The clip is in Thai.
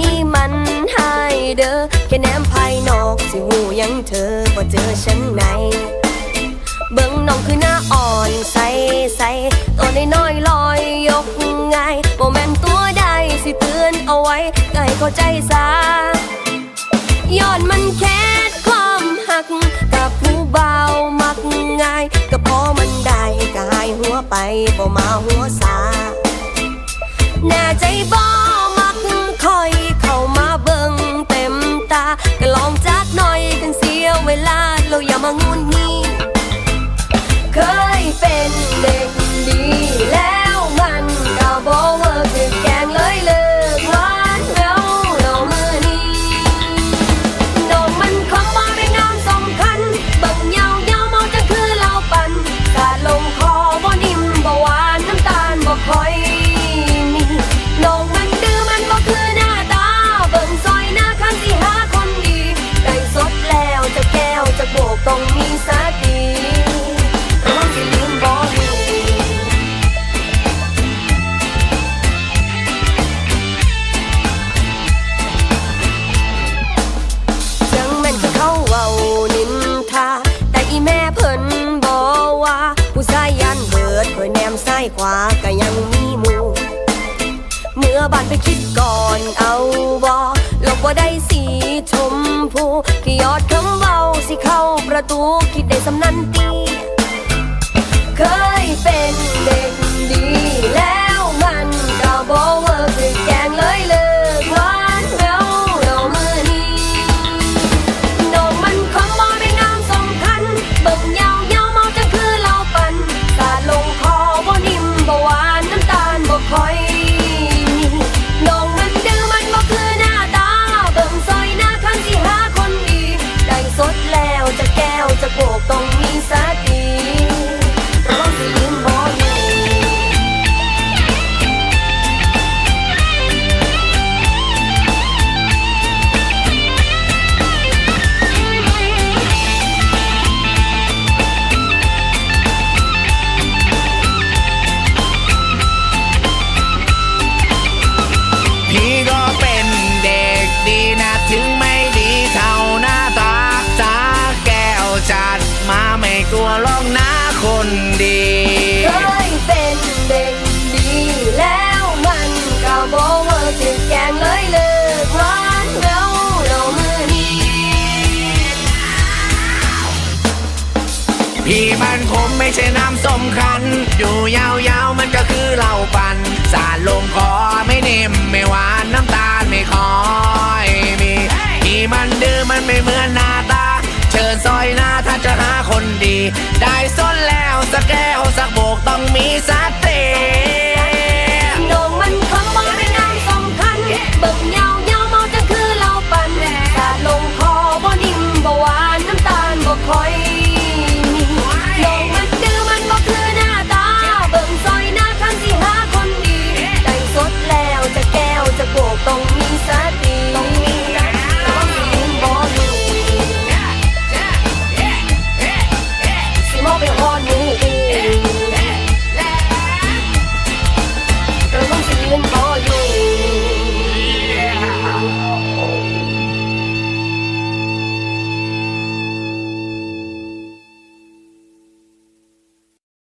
นี่มันไฮเดอร์แค่แนมภายนอกสิหูยังเธอบ่เจอฉันในเบิ่งน้องคือหน้าอ่อนใสใสตัวน้อยลอยยกง่ายโมแมนตัวใดสิเตือนเอาไว้ก็ให้เข้าใจซะย้อนมันแค่ความหัก กับผู้เบามักง่าย ก็พอมันได้ก็หายหัวไปบ่มาหัวซา ลา ขวาก็ยังมีหมู่เมื่อบานไปคิดก่อนเอาบอลบว่าได้สีชมพูที่ยอดคำเบาสิเข้าประตูคิดได้สำนันตี เคยเป็นเด็กดี มาไม่กลัวลองนะคนดี เคยเป็นเด็กดีแล้วมันก็บอกว่าถึงแกงเลยเลิกหวานแล้วเรามือนี้พี่มันคมไม่ใช่น้ำส้มคัน อยู่ยาวๆมันก็คือเหล้าปั่นสาดลงคอไม่นิ่มไม่หวานน้ำตาลไม่คอยมี พี่มันดื้อมันไม่เหมือนหน้า หาคนดี ได้ส้นแล้วสักแก้วสักโบกต้องมีสติ